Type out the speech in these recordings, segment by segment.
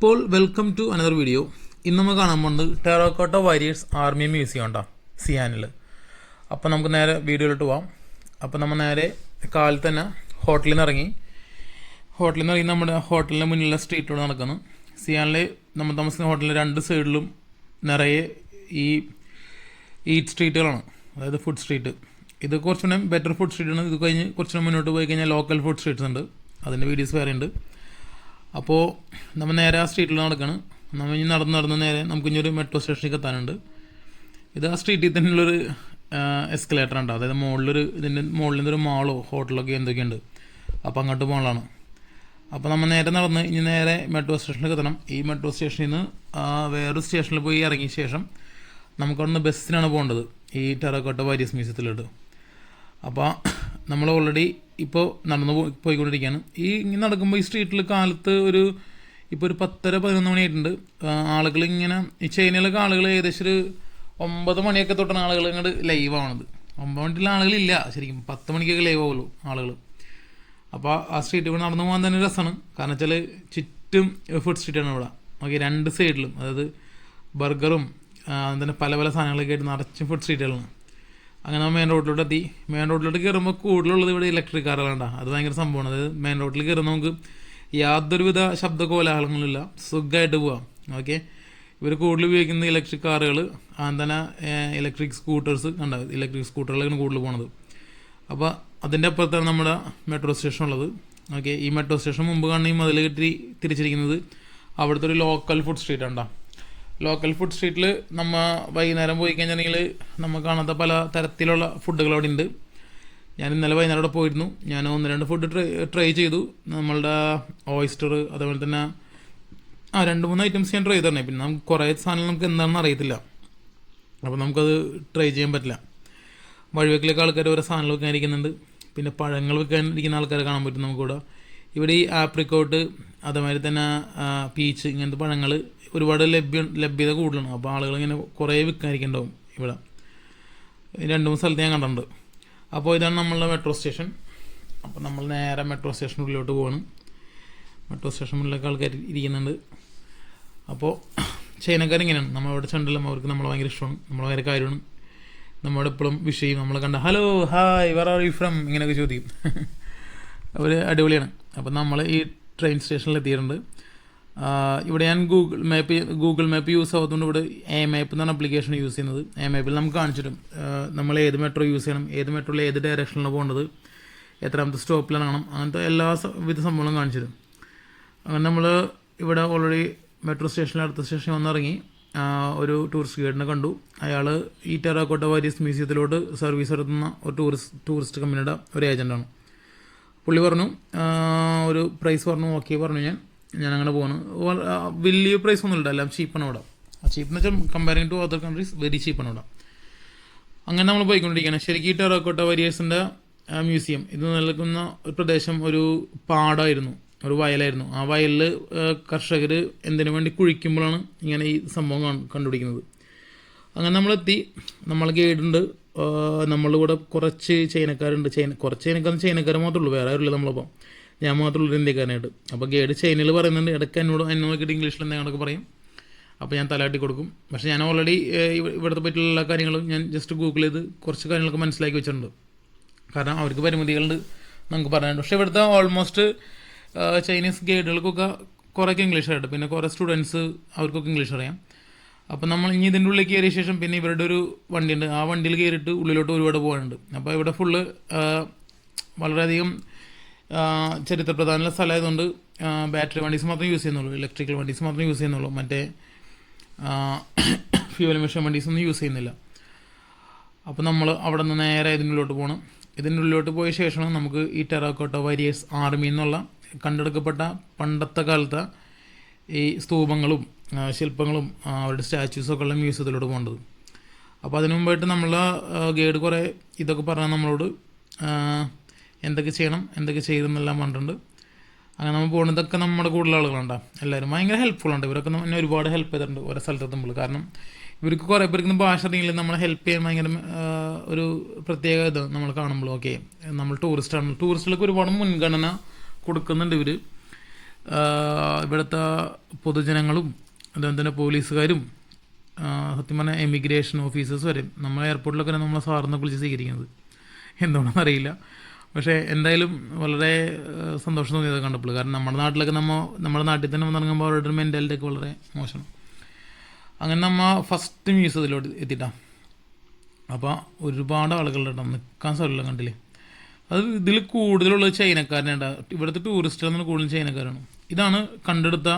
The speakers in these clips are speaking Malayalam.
അപ്പോൾ വെൽക്കം ടു അനദർ വീഡിയോ ഇന്ന് നമ്മൾ കാണാൻ പോകുന്നത് ടെറോക്കോട്ട വാരിയേഴ്സ് ആർമി മ്യൂസിയം ഉണ്ടോ സിയാനിൽ അപ്പോൾ നമുക്ക് നേരെ വീഡിയോയിലോട്ട് പോവാം. അപ്പോൾ നമ്മൾ നേരെ കാലിൽ തന്നെ ഹോട്ടലിൽ നിന്ന് ഇറങ്ങി. ഹോട്ടലിൽ നിന്ന് ഇറങ്ങി നമ്മുടെ ഹോട്ടലിന്റെ മുന്നിലുള്ള സ്ട്രീറ്റിലൂടെ നടക്കുന്നു. സിയാനിൽ നമ്മൾ താമസിക്കുന്ന ഹോട്ടലിന്റെ രണ്ട് സൈഡിലും നിറയെ ഈ ഈറ്റ് സ്ട്രീറ്റുകളാണ് അതായത് ഫുഡ് സ്ട്രീറ്റ് ഇത് കുറച്ചുകൂടെ ബെറ്റർ ഫുഡ് സ്ട്രീറ്റാണ് ഇത് കഴിഞ്ഞ് കുറച്ചുകൂടെ മുന്നോട്ട് പോയി കഴിഞ്ഞാൽ ലോക്കൽ ഫുഡ് സ്ട്രീറ്റ്സ് ഉണ്ട്. അതിന്റെ വീഡിയോസ് വേറെ ഉണ്ട് അപ്പോൾ നമ്മൾ നേരെ ആ സ്ട്രീറ്റിൽ നടക്കണം. നമ്മൾ ഇനി നടന്ന് നടന്ന് നേരെ നമുക്ക് ഇനി ഒരു മെട്രോ സ്റ്റേഷനിലേക്ക് എത്താനുണ്ട്. ഇത് ആ സ്ട്രീറ്റിൽ തന്നെയുള്ളൊരു എസ്കലേറ്റർ ഉണ്ട് അതായത് മുകളിലൊരു ഇതിന്റെ മുകളിൽ ഒരു മാളോ ഹോട്ടലൊക്കെ എന്തൊക്കെയുണ്ട്. അപ്പോൾ അങ്ങോട്ട് പോകാനാണ് അപ്പോൾ നമ്മൾ നേരെ നടന്ന് ഇനി നേരെ മെട്രോ സ്റ്റേഷനിലേക്ക് എത്തണം. ഈ മെട്രോ സ്റ്റേഷനിൽ നിന്ന് വേറൊരു സ്റ്റേഷനിൽ പോയി ഇറങ്ങിയ ശേഷം നമുക്ക് അവിടുന്ന് ബസ്സിനാണ് പോകേണ്ടത്. ഈ ടെറക്കോട്ട വാരിയസ് മ്യൂസിയത്തിലോട്ട് അപ്പോൾ നമ്മൾ ഓൾറെഡി ഇപ്പോൾ നടന്നു പോയി പോയിക്കൊണ്ടിരിക്കുകയാണ് ഈ ഇങ്ങനെ നടക്കുമ്പോൾ ഈ സ്ട്രീറ്റിൽ കാലത്ത് ഒരു ഇപ്പോൾ ഒരു പത്തര പതിനൊന്ന് മണിയായിട്ടുണ്ട്. ആളുകൾ ഇങ്ങനെ ഈ ചൈനയിലൊക്കെ ആളുകൾ ഏകദേശം ഒരു ഒമ്പത് മണിയൊക്കെ തൊട്ടാണ് ആളുകൾ ഇങ്ങോട്ട് ലൈവ് ആവണത്. ഒമ്പത് മണിക്കുള്ള ആളുകളില്ല. ശരിക്കും പത്ത് മണിക്കൊക്കെ ലൈവ് ആവുള്ളൂ ആളുകൾ അപ്പോൾ ആ സ്ട്രീറ്റ് ഇവിടെ നടന്നു പോകാൻ തന്നെ രസമാണ് കാരണം വെച്ചാൽ ചുറ്റും ഫുഡ് സ്ട്രീറ്റാണ് ഇവിടെ. ഓക്കെ രണ്ട് സൈഡിലും അതായത് ബർഗറും അതിന് പല പല സാധനങ്ങളൊക്കെ ആയിട്ട് നിറച്ചും ഫുഡ് സ്ട്രീറ്റുകളാണ് അങ്ങനെ മെയിൻ റോഡിലോട്ട് എത്തി. മെയിൻ റോഡിലോട്ട് കയറുമ്പോൾ കൂടുതലുള്ളത് ഇവിടെ ഇലക്ട്രിക് കാറുകളാണ് അത് ഭയങ്കര സംഭവമാണ്. അതായത് മെയിൻ റോഡിൽ കയറുന്ന നമുക്ക് യാതൊരുവിധ ശബ്ദ കോലാഹലങ്ങളില്ല സുഖമായിട്ട് പോവാം. ഓക്കെ ഇവർ കൂടുതൽ ഉപയോഗിക്കുന്ന ഇലക്ട്രിക് കാറുകൾ തന്നെ ഇലക്ട്രിക് സ്കൂട്ടേഴ്സ് ഉണ്ടാവും ഇലക്ട്രിക് സ്കൂട്ടറുകളാണ് കൂടുതൽ പോണത്. അപ്പോൾ അതിന്റെ അപ്പുറത്താണ് നമ്മുടെ മെട്രോ സ്റ്റേഷൻ ഉള്ളത്. ഓക്കെ ഈ മെട്രോ സ്റ്റേഷൻ മുമ്പ് കാണുന്ന ഈ മതിൽ കെട്ടി തിരിച്ചിരിക്കുന്നത് അവിടുത്തെ ഒരു ലോക്കൽ ഫുഡ് സ്ട്രീറ്റ് ഉണ്ടോ ലോക്കൽ ഫുഡ് സ്ട്രീറ്റിൽ നമ്മൾ വൈകുന്നേരം പോയി കഴിഞ്ഞിട്ടുണ്ടെങ്കിൽ നമ്മൾ കാണാത്ത പല തരത്തിലുള്ള ഫുഡുകൾ അവിടെ ഉണ്ട് ഞാൻ ഇന്നലെ വൈകുന്നേരം അവിടെ പോയിരുന്നു. ഞാൻ ഒന്ന് രണ്ട് ഫുഡ് ട്രൈ ട്രൈ ചെയ്തു. നമ്മളുടെ ഓയിസ്റ്റർ അതേപോലെ തന്നെ ആ രണ്ട് മൂന്ന് ഐറ്റംസ് ഞാൻ ട്രൈ തരണേ പിന്നെ നമുക്ക് കുറേ സാധനങ്ങൾ നമുക്ക് എന്താണെന്ന് അറിയത്തില്ല. അപ്പോൾ നമുക്കത് ട്രൈ ചെയ്യാൻ പറ്റില്ല. വഴിവെക്കിലൊക്കെ ആൾക്കാർ ഓരോ സാധനങ്ങൾ വെക്കാനിരിക്കുന്നുണ്ട് പിന്നെ പഴങ്ങൾ വെക്കാനിരിക്കുന്ന ആൾക്കാരെ കാണാൻ പറ്റും നമുക്കിവിടെ. ഇവിടെ ഈ ആപ്രിക്കോട്ട് അതേമാതിരി തന്നെ പീച്ച് ഇങ്ങനത്തെ പഴങ്ങൾ ഒരുപാട് ലഭ്യ ലഭ്യത കൂടുതലാണ്. അപ്പോൾ ആളുകൾ ഇങ്ങനെ കുറേ വിൽക്കാനിരിക്കുന്നുണ്ടാവും ഇവിടെ. രണ്ട് മൂന്ന് സ്ഥലത്ത് ഞാൻ കണ്ടിട്ടുണ്ട്. അപ്പോൾ ഇതാണ് നമ്മളുടെ മെട്രോ സ്റ്റേഷൻ അപ്പോൾ നമ്മൾ നേരെ മെട്രോ സ്റ്റേഷനുള്ളിലോട്ട് പോകണം മെട്രോ സ്റ്റേഷനിലൊക്കെ ആൾക്കാർ ഇരിക്കുന്നുണ്ട്. അപ്പോൾ ചൈനക്കാർ ഇങ്ങനെയാണ്. നമ്മളവിടെ ചെണ്ടലും അവർക്ക് നമ്മളെ ഭയങ്കര ഇഷ്ടമാണ്. നമ്മളെ ഭയങ്കര കാര്യമാണ്. നമ്മളോട് എപ്പോഴും വിഷ് ചെയ്യും. നമ്മളെ കണ്ട hello hi where are you from ഇങ്ങനെയൊക്കെ ചോദിക്കും. അവർ അടിപൊളിയാണ്. അപ്പം നമ്മൾ ഈ ട്രെയിൻ സ്റ്റേഷനിൽ എത്തിയിട്ടുണ്ട്. ഇവിടെ ഞാൻ Google map Google map use ആവുന്നതുകൊണ്ട് ഇവിടെ എ മാപ്പ് എന്നാണ് ആപ്ലിക്കേഷൻ യൂസ് ചെയ്യുന്നത്. എ മാപ്പിൽ നമുക്ക് കാണിച്ചിട്ടും നമ്മൾ ഏത് മെട്രോ യൂസ് ചെയ്യണം ഏത് മെട്രോയിൽ ഏത് ഡയറക്ഷനിലാണ് പോകേണ്ടത് എത്രാമത്തെ സ്റ്റോപ്പിലാണ് കാണും അങ്ങനത്തെ എല്ലാ വിധ സംഭവങ്ങളും കാണിച്ചിരും അങ്ങനെ നമ്മൾ ഇവിടെ ഓൾറെഡി മെട്രോ സ്റ്റേഷനിൽ അടുത്ത സ്റ്റേഷൻ വന്നിറങ്ങി. ഒരു ടൂറിസ്റ്റ് ഗൈഡിനെ കണ്ടു. അയാൾ ഈ ടെറാക്കോട്ട വാരിയസ് മ്യൂസിയത്തിലോട്ട് സർവീസ് നടത്തുന്ന ഒരു ടൂറിസ്റ്റ് ടൂറിസ്റ്റ് കമ്പനിയുടെ ഒരു ഏജന്റാണ് പുള്ളി പറഞ്ഞു ഒരു പ്രൈസ് പറഞ്ഞു ഓക്കെ പറഞ്ഞു ഞാൻ. ഞാൻ അങ്ങനെ പോകുന്നു വലിയ പ്രൈസ് ഒന്നും ഇല്ല. എല്ലാം ചീപ്പാണ് ഇവിടെ. ചീപ്പ് എന്ന് വെച്ചാൽ comparing to other countries very ചീപ്പാണ് ഇവിടെ. അങ്ങനെ നമ്മൾ പോയിക്കൊണ്ടിരിക്കുകയാണ് ശരിക്കും ഈ ടെറാക്കോട്ട വരിയേഴ്സിന്റെ മ്യൂസിയം ഇത് നിലനിൽക്കുന്ന ഒരു പ്രദേശം ഒരു പാടായിരുന്നു. ഒരു വയലായിരുന്നു. ആ വയലിൽ കർഷകർ എന്തിനു വേണ്ടി കുഴിക്കുമ്പോഴാണ് ഇങ്ങനെ ഈ സംഭവം കണ്ടുപിടിക്കുന്നത്. അങ്ങനെ നമ്മളെത്തി. നമ്മൾ ഗൈഡുണ്ട് നമ്മളിവിടെ കുറച്ച് ചൈനക്കാരുണ്ട്. ചൈന കുറച്ച് ചൈനക്കാരും ചൈനക്കാർ മാത്രമേ ഉള്ളൂ. വേറെ ആരുമില്ല നമ്മളപ്പം. ഞാൻ മാത്രമേ ഉള്ളൂ ഇന്ത്യക്കാരനായിട്ട്. അപ്പോൾ ഗൈഡ് ചൈനയിൽ പറയുന്നുണ്ട് ഇടയ്ക്ക് എന്നോട് എന്നെ നോക്കിയിട്ട് ഇംഗ്ലീഷിൽ എന്തെങ്കിലുമൊക്കെ പറയും. അപ്പോൾ ഞാൻ തലാട്ടി കൊടുക്കും. പക്ഷേ ഞാൻ ഓൾറെഡി ഇവിടുത്തെ പറ്റിയുള്ള എല്ലാ കാര്യങ്ങളും ഞാൻ ജസ്റ്റ് ഗൂഗിൾ ചെയ്ത് കുറച്ച് കാര്യങ്ങളൊക്കെ മനസ്സിലാക്കി വെച്ചിട്ടുണ്ട്. കാരണം അവർക്ക് പരിമിതികളുണ്ട് നമുക്ക് പറയാനുണ്ട് പക്ഷേ ഇവിടുത്തെ ഓൾമോസ്റ്റ് ചൈനീസ് ഗൈഡുകൾക്കൊക്കെ കുറേയൊക്കെ ഇംഗ്ലീഷ് അറിയാം പിന്നെ കുറേ സ്റ്റുഡൻസ് അവർക്കൊക്കെ ഇംഗ്ലീഷ് അറിയാം അപ്പോൾ നമ്മൾ ഇനി ഇതിന്റെ ഉള്ളിൽ കയറിയ ശേഷം പിന്നെ ഇവരുടെ ഒരു വണ്ടിയുണ്ട്. ആ വണ്ടിയിൽ കയറിയിട്ട് ഉള്ളിലോട്ട് ഒരുപാട് പോകാനുണ്ട്. അപ്പോൾ ഇവിടെ ഫുള്ള് വളരെയധികം ചരിത്ര പ്രധാനമുള്ള സ്ഥലമായതുകൊണ്ട് ബാറ്ററി വണ്ടീസ് മാത്രം യൂസ് ചെയ്യുന്നുള്ളൂ. ഇലക്ട്രിക്കൽ വണ്ടീസ് മാത്രം യൂസ് ചെയ്യുന്നുള്ളൂ. മറ്റേ ഫ്യൂവൽ മെഷീൻ വണ്ടീസ് ഒന്നും യൂസ് ചെയ്യുന്നില്ല. അപ്പോൾ നമ്മൾ അവിടെ നിന്ന് നേരെ ഇതിനുള്ളിലോട്ട് പോകണം ഇതിന്റെ ഉള്ളിലോട്ട് പോയ ശേഷമാണ് നമുക്ക് ഈ ടെറാക്കോട്ട വാരിയേഴ്സ് ആർമി എന്നുള്ള കണ്ടെടുക്കപ്പെട്ട പണ്ടത്തെ കാലത്തെ ഈ സ്തൂപങ്ങളും ശില്പങ്ങളും അവരുടെ സ്റ്റാച്യൂസൊക്കെ ഉള്ള മ്യൂസിയത്തിലോട്ട് പോകേണ്ടത്. അപ്പോൾ അതിനു മുമ്പായിട്ട് നമ്മൾ ഗൈഡ് കുറേ ഇതൊക്കെ പറഞ്ഞാൽ നമ്മളോട് എന്തൊക്കെ ചെയ്യണം എന്തൊക്കെ ചെയ്തെന്നെല്ലാം പറഞ്ഞിട്ടുണ്ട്. അങ്ങനെ നമ്മൾ പോകുന്നതൊക്കെ നമ്മുടെ കൂടുതൽ ആളുകളുണ്ടാവും എല്ലാവരും ഭയങ്കര ഹെൽപ്ഫുൾ ഉണ്ട്. ഇവരൊക്കെ എന്നെ ഒരുപാട് ഹെൽപ്പ് ചെയ്തിട്ടുണ്ട് ഓരോ സ്ഥലത്തെത്തുമ്പോൾ കാരണം ഇവർക്ക് കുറേ പേർക്ക് ഭാഷ അറിയില്ല. നമ്മളെ ഹെൽപ്പ് ചെയ്യാൻ ഭയങ്കര ഒരു പ്രത്യേക ഇത് നമ്മൾ കാണുമ്പോൾ ഓക്കെ നമ്മൾ ടൂറിസ്റ്റാണ് ടൂറിസ്റ്റുകൾക്ക് ഒരുപാട് മുൻഗണന കൊടുക്കുന്നുണ്ട് ഇവർ ഇവിടുത്തെ പൊതുജനങ്ങളും അതുപോലെ തന്നെ പോലീസുകാരും സത്യം പറഞ്ഞാൽ എമിഗ്രേഷൻ ഓഫീസേഴ്സ് വരെ നമ്മളെ എയർപോർട്ടിലൊക്കെ നമ്മളെ സാറിനെ വിളിച്ച് സ്വീകരിക്കുന്നത്. അറിയില്ല. പക്ഷേ എന്തായാലും വളരെ സന്തോഷം തോന്നിയത് കണ്ടപ്പോൾ. കാരണം നമ്മുടെ നാട്ടിലൊക്കെ നമ്മൾ നമ്മുടെ നാട്ടിൽ തന്നെ വന്നിറങ്ങുമ്പോൾ അവരുടെ മെന്റാലിറ്റി ഒക്കെ വളരെ മോശമാണ്. അങ്ങനെ നമ്മൾ ഫസ്റ്റ് മ്യൂസിയത്തിലോട്ട് എത്തിയിട്ടാ. അപ്പോൾ ഒരുപാട് ആളുകളുടെ നിൽക്കാൻ സ്ഥലമില്ല കണ്ടില്ലേ? അത് ഇതിൽ കൂടുതലുള്ളത് ചൈനക്കാരനുണ്ട് ഇവിടുത്തെ ടൂറിസ്റ്റുകളെന്ന് കൂടുതലും ചൈനക്കാരാണ്. ഇതാണ് കണ്ടെടുത്ത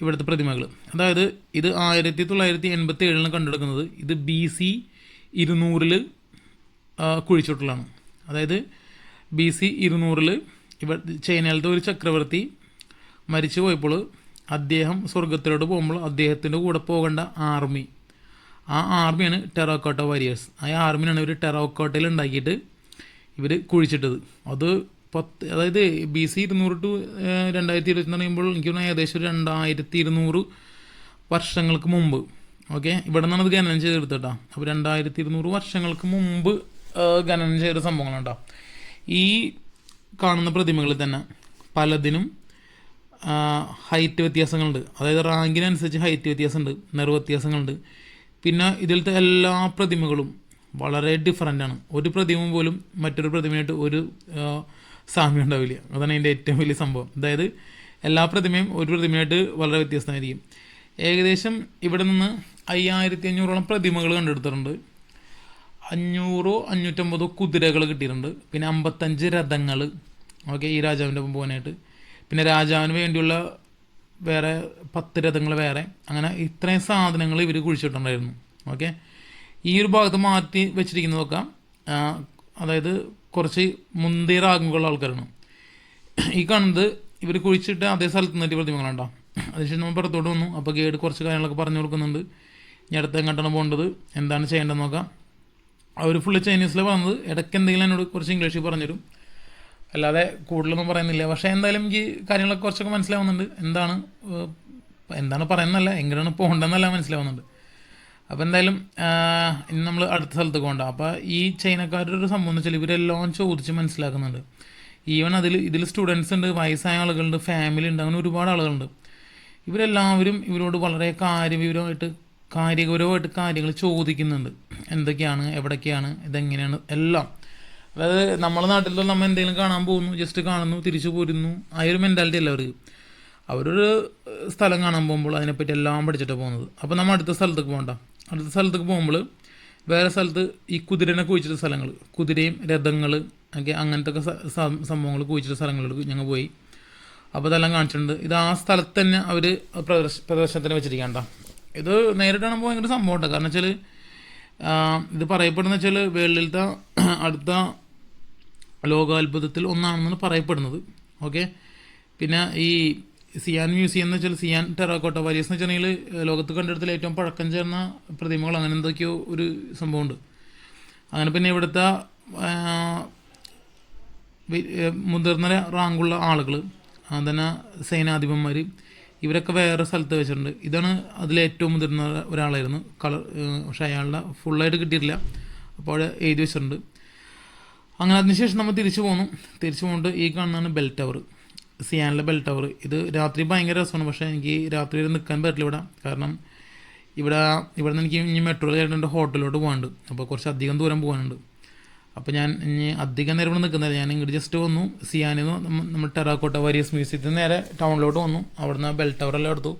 ഇവിടുത്തെ പ്രതിമകൾ അതായത് ഇത് ആയിരത്തി തൊള്ളായിരത്തി എൺപത്തി ഏഴിലാണ് കണ്ടെടുക്കുന്നത്. ഇത് ബി സി ഇരുന്നൂറിൽ കുഴിച്ചിട്ടുള്ളതാണ്. അതായത് ബി സി ഇരുന്നൂറിൽ ഇവ ചൈനയിലത്തെ ഒരു ചക്രവർത്തി മരിച്ചു പോയപ്പോൾ അദ്ദേഹം സ്വർഗത്തിലോട്ട് പോകുമ്പോൾ അദ്ദേഹത്തിന്റെ കൂടെ പോകേണ്ട ആർമി. ആ ആർമിയാണ് ടെറോക്കോട്ട വാരിയേഴ്സ്. ആ ആർമിയാണ് ഇവർ ടെറോക്കോട്ടയിൽ ഉണ്ടാക്കിയിട്ട് ഇവർ കുഴിച്ചിട്ടത്. അത് പത്ത് അതായത് ബി സി ഇരുന്നൂറ് ടു രണ്ടായിരത്തി ഇരുപത്തി പറയുമ്പോൾ എനിക്ക് ഏകദേശം രണ്ടായിരത്തി ഇരുന്നൂറ് വർഷങ്ങൾക്ക് മുമ്പ്. ഓക്കെ? ഇവിടെ നിന്നാണ് അത് ഖനനം ചെയ്തെടുത്തട്ടാ അപ്പോൾ രണ്ടായിരത്തി ഇരുന്നൂറ് വർഷങ്ങൾക്ക് മുമ്പ് ഖനനം ചെയ്ത സംഭവങ്ങളുണ്ടോ? ഈ കാണുന്ന പ്രതിമകളിൽ തന്നെ പലതിനും ഹൈറ്റ് വ്യത്യാസങ്ങളുണ്ട്. അതായത് റാങ്കിനനുസരിച്ച് ഹൈറ്റ് വ്യത്യാസമുണ്ട് നിറ വ്യത്യാസങ്ങളുണ്ട്. പിന്നെ ഇതിലത്തെ എല്ലാ പ്രതിമകളും വളരെ ഡിഫറന്റ് ആണ്. ഒരു പ്രതിമ പോലും മറ്റൊരു പ്രതിമയായിട്ട് ഒരു സാമ്യം ഉണ്ടാവില്ല. അതാണ് അതിന്റെ ഏറ്റവും വലിയ സംഭവം. അതായത് എല്ലാ പ്രതിമയും ഒരു പ്രതിമയായിട്ട് വളരെ വ്യത്യസ്തമായിരിക്കും. ഏകദേശം ഇവിടെ നിന്ന് അയ്യായിരത്തി അഞ്ഞൂറോളം പ്രതിമകൾ കണ്ടെടുത്തിട്ടുണ്ട്. അഞ്ഞൂറോ അഞ്ഞൂറ്റമ്പതോ കുതിരകൾ കിട്ടിയിട്ടുണ്ട്. പിന്നെ അമ്പത്തഞ്ച് രഥങ്ങൾ. ഓക്കെ ഈ രാജാവിന്റെ ഒപ്പം പോകാനായിട്ട്. പിന്നെ രാജാവിന് വേണ്ടിയുള്ള വേറെ പത്ത് രഥങ്ങൾ വേറെ. അങ്ങനെ ഇത്രയും സാധനങ്ങൾ ഇവർ കുഴിച്ചിട്ടുണ്ടായിരുന്നു. ഓക്കെ ഈ ഒരു ഭാഗത്ത് മാറ്റി വെച്ചിരിക്കുന്നതൊക്കെ അതായത് കുറച്ച് മുന്തിയ റാങ്കുള്ള ആൾക്കാരാണ്. ഈ കാണുന്നത് ഇവർ കുഴിച്ചിട്ട് അതേ സ്ഥലത്ത് നിന്നിട്ട് പ്രതിമകളുണ്ടോ അതിനുശേഷം നമ്മൾ പുറത്തോട്ട് വന്നു. അപ്പോൾ ഗൈഡ് കുറച്ച് കാര്യങ്ങളൊക്കെ പറഞ്ഞു കൊടുക്കുന്നുണ്ട്. ഇനി അടുത്ത് എങ്ങോട്ടാണ് പോകേണ്ടത്? എന്താണ് ചെയ്യേണ്ടതെന്ന് നോക്കാം. അവർ ഫുള്ള് ചൈനീസിൽ വന്നത്. ഇടയ്ക്ക് എന്തെങ്കിലും എന്നോട് കുറച്ച് ഇംഗ്ലീഷിൽ പറഞ്ഞുതരും. അല്ലാതെ കൂടുതലൊന്നും പറയുന്നില്ല. പക്ഷേ എന്തായാലും എനിക്ക് കാര്യങ്ങളൊക്കെ കുറച്ചൊക്കെ മനസ്സിലാവുന്നുണ്ട്. എന്താണ് എന്താണ് പറയുന്നതല്ല എങ്ങനെയാണ് പോകേണ്ടതെന്നല്ല മനസ്സിലാവുന്നുണ്ട്. അപ്പോൾ എന്തായാലും ഇനി നമ്മൾ അടുത്ത സ്ഥലത്ത് പോകണ്ട. അപ്പോൾ ഈ ചൈനക്കാരുടെ ഒരു സംഭവം എന്ന് വെച്ചാൽ ഇവരെല്ലാം ചോദിച്ച് മനസ്സിലാക്കുന്നുണ്ട്. ഈവൻ അതിൽ ഇതിൽ സ്റ്റുഡൻസ് ഉണ്ട് വയസ്സായ ആളുകളുണ്ട് ഫാമിലി ഉണ്ട് അങ്ങനെ ഒരുപാട് ആളുകളുണ്ട്. ഇവരെല്ലാവരും ഇവരോട് വളരെ കാര്യവിവരമായിട്ട് കാര്യഗൗരവമായിട്ട് കാര്യങ്ങൾ ചോദിക്കുന്നുണ്ട്. എന്തൊക്കെയാണ് എവിടൊക്കെയാണ് ഇതെങ്ങനെയാണ് എല്ലാം. അതായത് നമ്മുടെ നാട്ടിൽ നമ്മൾ എന്തെങ്കിലും കാണാൻ പോകുന്നു ജസ്റ്റ് കാണുന്നു തിരിച്ചു പോരുന്നു ആ ഒരു മെന്റാലിറ്റി അല്ല അവർക്ക്. അവരൊരു സ്ഥലം കാണാൻ പോകുമ്പോൾ അതിനെപ്പറ്റി എല്ലാം പഠിച്ചിട്ടാണ് പോകുന്നത്. അപ്പോൾ നമ്മൾ അടുത്ത സ്ഥലത്തേക്ക് പോകണ്ട. അടുത്ത സ്ഥലത്തേക്ക് പോകുമ്പോൾ വേറെ സ്ഥലത്ത് ഈ കുതിരനെ കുഴിച്ചിട്ട സ്ഥലങ്ങൾ കുതിരയും രഥങ്ങൾ ഒക്കെ അങ്ങനത്തെ ഒക്കെ സംഭവങ്ങൾ കുഴിച്ചിട്ട സ്ഥലങ്ങളിലേക്ക് ഞങ്ങൾ പോയി. അപ്പോൾ ഇതെല്ലാം കാണിച്ചിട്ടുണ്ട്. ഇത് ആ സ്ഥലത്ത് തന്നെ അവർ പ്രദർശ പ്രദർശനത്തിന് വെച്ചിരിക്കണ്ട. ഇത് നേരിട്ടാണ് ഭയങ്കര സംഭവം ഉണ്ട് കാരണം വെച്ചാൽ ഇത് പറയപ്പെടുന്ന വെച്ചാൽ വേൾഡിലത്തെ അടുത്ത ലോകാത്ഭുതത്തിൽ ഒന്നാണെന്നാണ് പറയപ്പെടുന്നത്. ഓക്കെ? പിന്നെ ഈ സിയാൻ മ്യൂസിയം എന്ന് വെച്ചാൽ സിയാൻ ടെറാക്കോട്ട വാരിയസ് എന്ന് വെച്ചിട്ടുണ്ടെങ്കിൽ ലോകത്ത് കണ്ടെടുത്തിൽ ഏറ്റവും പഴക്കം ചേർന്ന പ്രതിമകൾ അങ്ങനെ എന്തൊക്കെയോ ഒരു സംഭവമുണ്ട്. അങ്ങനെ പിന്നെ ഇവിടുത്തെ മുതിർന്ന റാങ്കുള്ള ആളുകൾ തന്നെ സേനാധിപന്മാർ ഇവരൊക്കെ വേറെ സ്ഥലത്ത് വെച്ചിട്ടുണ്ട്. ഇതാണ് അതിലേറ്റവും മുതിർന്ന ഒരാളായിരുന്നു. കളർ പക്ഷേ അയാളുടെ ഫുള്ളായിട്ട് കിട്ടിയിട്ടില്ല. അപ്പോൾ അവിടെ എഴുതി വെച്ചിട്ടുണ്ട്. അങ്ങനെ അതിനുശേഷം നമ്മൾ തിരിച്ചു പോന്നു. തിരിച്ചു പോകുന്നുണ്ട് ഈ കാണുന്നതാണ് ബെൽ ടവർ സിയാനിലെ ബെൽ ടവർ ഇത് രാത്രി ഭയങ്കര രസമാണ്. പക്ഷേ എനിക്ക് രാത്രി വരെ നിൽക്കാൻ പറ്റില്ല ഇവിടെ. കാരണം ഇവിടെ ഇവിടെ നിന്ന് എനിക്ക് ഇനി മെട്രോ കയറേണ്ട ഹോട്ടലിലോട്ട് പോകാനുണ്ട്. അപ്പോൾ കുറച്ച് അധികം ദൂരം പോകാനുണ്ട്. അപ്പോൾ ഞാൻ ഇനി അധികം നേരം ഇവിടെ നിൽക്കുന്നില്ല. ഞാൻ ഇങ്ങോട്ട് ജസ്റ്റ് വന്നു. സിയാനിൽ നിന്ന് നമ്മൾ ടെറാക്കോട്ട വാരിയസ് മ്യൂസിയത്തിൽ നേരെ ടൗണിലോട്ട് വന്നു. അവിടുന്ന് ബെൽ ടവർ ടവറെല്ലാം എടുത്തു.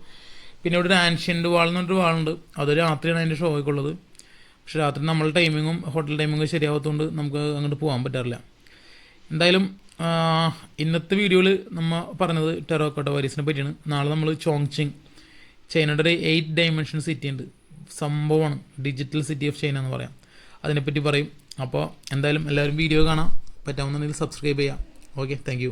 പിന്നെ ഇവിടെ ഒരു ആൻഷ്യന്റ് വാൾ എന്ന് പറഞ്ഞൊരു വാളുണ്ട് അതൊരു രാത്രിയാണ് അതിന്റെ ഷോ ആയിക്കുള്ളത് പക്ഷെ രാത്രി നമ്മളെ ടൈമിങ്ങും ഹോട്ടൽ ടൈമിങ്ങും ശരിയാവാത്തതുകൊണ്ട് നമുക്ക് അങ്ങോട്ട് പോകാൻ പറ്റാറില്ല. എന്തായാലും ഇന്നത്തെ വീഡിയോയിൽ നമ്മൾ പറഞ്ഞത് ടെറോക്കോട്ട വാരീസിനെ പറ്റിയാണ്. നാളെ നമ്മൾ ചോങ്ചിങ്. ചൈനയുടെ ഒരു എയ്റ്റ് ഡയമെൻഷൻ സിറ്റി ഉണ്ട്. സംഭവമാണ്. ഡിജിറ്റൽ സിറ്റി ഓഫ് ചൈന എന്ന് പറയാം. അതിനെപ്പറ്റി പറയും. അപ്പോൾ എന്തായാലും എല്ലാവരും വീഡിയോ കാണാം. പറ്റാവുന്നുണ്ടെങ്കിൽ സബ്സ്ക്രൈബ് ചെയ്യാം. Okay thank